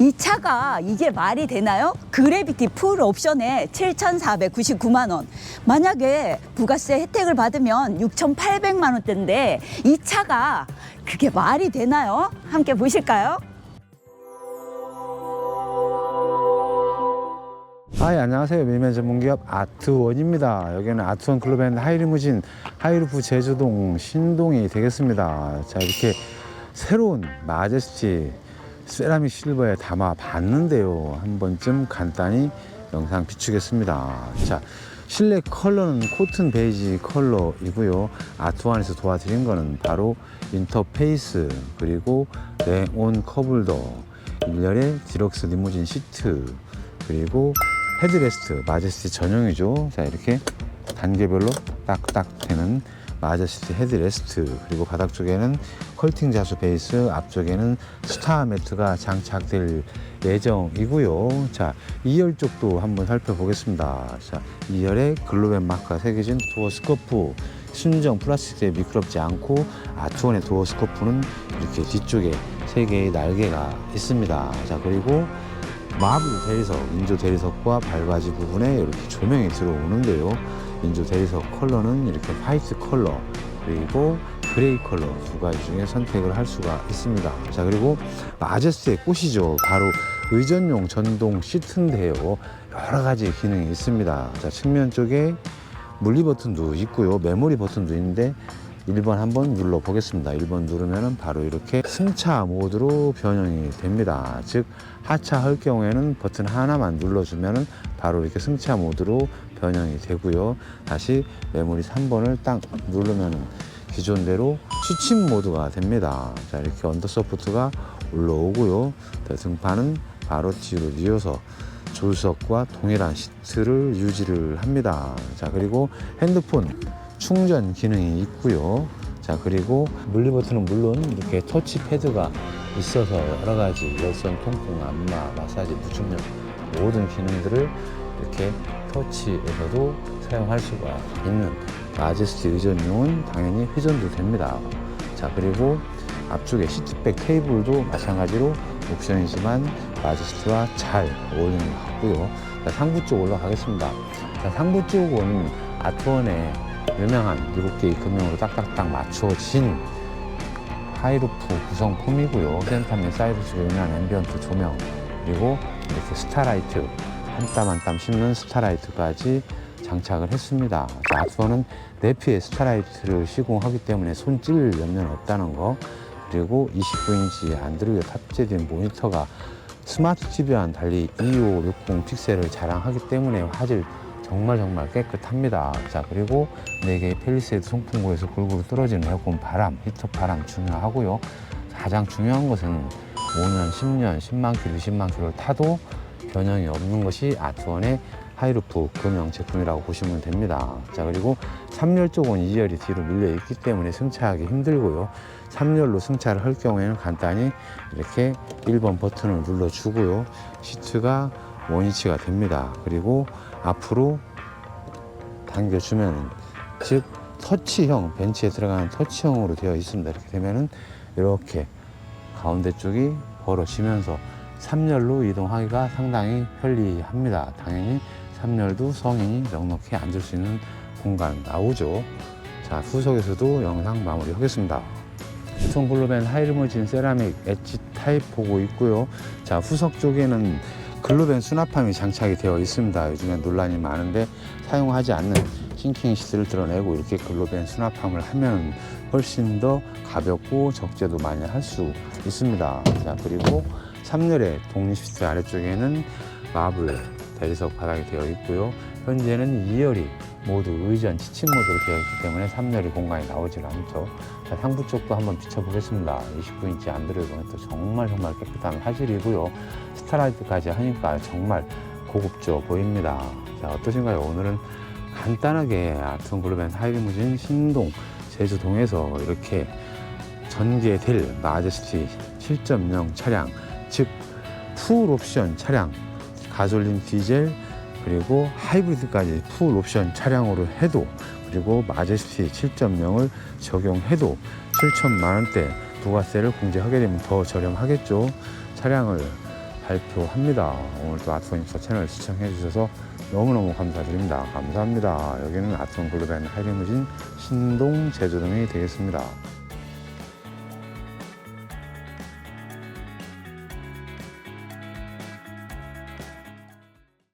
이 차가 이게 말이 되나요? 그래비티 풀 옵션에 7,499만 원. 만약에 부가세 혜택을 받으면 6,800만 원대인데 이 차가 그게 말이 되나요? 함께 보실까요? 하이 안녕하세요 밀면 전문기업 아트원입니다 여기는 아트원 클럽 앤 하이리무진 하이루프 제주동 신동이 되겠습니다 자 이렇게 새로운 마제스티 세라믹 실버에 담아 봤는데요. 한 번쯤 간단히 영상 비추겠습니다. 자 실내 컬러는 코튼 베이지 컬러이고요. 아트원에서 도와드린 거는 바로 인터페이스 그리고 네온 컵홀더 일렬의 디럭스 리무진 시트 그리고 헤드레스트 마제스티 전용이죠. 자 이렇게 단계별로 딱딱 되는 마제스티 헤드레스트 그리고 바닥 쪽에는 컬팅 자수 베이스 앞쪽에는 스타 매트가 장착될 예정이고요. 자 2열 쪽도 한번 살펴보겠습니다. 자 2열에 글로벤 마크가 새겨진 도어 스커프 순정 플라스틱에 미끄럽지 않고 아트원의 도어 스커프는 이렇게 뒤쪽에 세 개의 날개가 있습니다. 자 그리고 마블 대리석, 인조 대리석과 발바지 부분에 이렇게 조명이 들어오는데요. 인조 대리석 컬러는 이렇게 화이트 컬러 그리고 그레이 컬러 두 가지 중에 선택을 할 수가 있습니다. 자 그리고 마제스트의 꽃이죠. 바로 의전용 전동 시트인데요. 여러 가지 기능이 있습니다. 자 측면 쪽에 물리 버튼도 있고요. 메모리 버튼도 있는데 1번 한번 눌러 보겠습니다. 1번 누르면 바로 이렇게 승차 모드로 변형이 됩니다. 즉 하차 할 경우에는 버튼 하나만 눌러주면 바로 이렇게 승차 모드로 변형이 되고요. 다시 메모리 3번을 딱 누르면 기존대로 취침 모드가 됩니다. 자 이렇게 언더서포트가 올라오고요. 자, 등판은 바로 뒤로 뉘어서 조수석과 동일한 시트를 유지를 합니다. 자 그리고 핸드폰 충전 기능이 있고요. 자 그리고 물리 버튼은 물론 이렇게 터치 패드가 있어서 여러 가지 열선, 통풍, 안마, 마사지, 부축력 모든 기능들을 이렇게 터치에서도 사용할 수가 있는 마제스티 의전용은 당연히 회전도 됩니다. 자 그리고 앞쪽에 시트백 테이블도 마찬가지로 옵션이지만 마제스티와 잘 어울리는 것 같고요. 자, 상부 쪽 올라가겠습니다. 자, 상부 쪽은 아트원의 유명한 일곱 개의 금형으로 딱딱딱 맞춰진 하이루프 구성품이고요. 센터 및 사이드 쪽에 유명한 앰비언트 조명 그리고 이렇게 스타라이트 한 땀 한 땀 씹는 스타라이트까지 장착을 했습니다. 자, 아트원은 네피의 스타라이트를 시공하기 때문에 손찔 염려는 없다는 거 그리고 29인치 안드로이드 탑재된 모니터가 스마트 TV와는 달리 2560 픽셀을 자랑하기 때문에 화질 정말 정말 깨끗합니다. 자 그리고 4개의 펠리세이드 송풍구에서 골고루 떨어지는 에어컨 바람, 히터 바람 중요하고요. 가장 중요한 것은 5년, 10년, 10만 킬로, 20만 킬로를 타도 변형이 없는 것이 아트원의 하이루프 금형 제품이라고 보시면 됩니다. 자 그리고 3열 쪽은 2열이 뒤로 밀려 있기 때문에 승차하기 힘들고요. 3열로 승차를 할 경우에는 간단히 이렇게 1번 버튼을 눌러주고요. 시트가 원위치가 됩니다. 그리고 앞으로 당겨주면 즉 터치형 벤치에 들어가는 터치형으로 되어 있습니다. 이렇게 되면은 이렇게 가운데 쪽이 벌어지면서 3열로 이동하기가 상당히 편리합니다. 당연히 3열도 성인이 넉넉히 앉을 수 있는 공간 나오죠. 자, 후속에서도 영상 마무리 하겠습니다. 총 글로벤 하이르머진 세라믹 엣지 타입 보고 있고요. 자, 후석 쪽에는 글로벤 수납함이 장착이 되어 있습니다. 요즘에 논란이 많은데 사용하지 않는 싱킹 시트를 드러내고 이렇게 글로벤 수납함을 하면 훨씬 더 가볍고 적재도 많이 할 수 있습니다. 자, 그리고 3열의 독립 시트 아래쪽에는 마블 대리석 바닥이 되어 있고요. 현재는 2열이 모두 의전 지침 모드로 되어 있기 때문에 3열이 공간이 나오질 않죠. 자, 상부 쪽도 한번 비춰보겠습니다. 29인치 안드로이드 모니터 정말 정말 깨끗한 화질이고요. 스타라이트까지 하니까 정말 고급져 보입니다. 자, 어떠신가요? 오늘은 간단하게 아트원 글로벤 하이리무진 신동 제주동에서 이렇게 전개될 마제스티 7.0 차량 즉 풀 옵션 차량 가솔린 디젤 그리고 하이브리드까지 풀 옵션 차량으로 해도 그리고 마제스티 7.0을 적용해도 7천만 원대 부가세를 공제하게 되면 더 저렴하겠죠 차량을 발표합니다. 오늘도 아트원 인스타 채널 시청해 주셔서 너무너무 감사드립니다. 감사합니다. 여기는 아트원 글로벌 하이리무진 신동 제조동이 되겠습니다.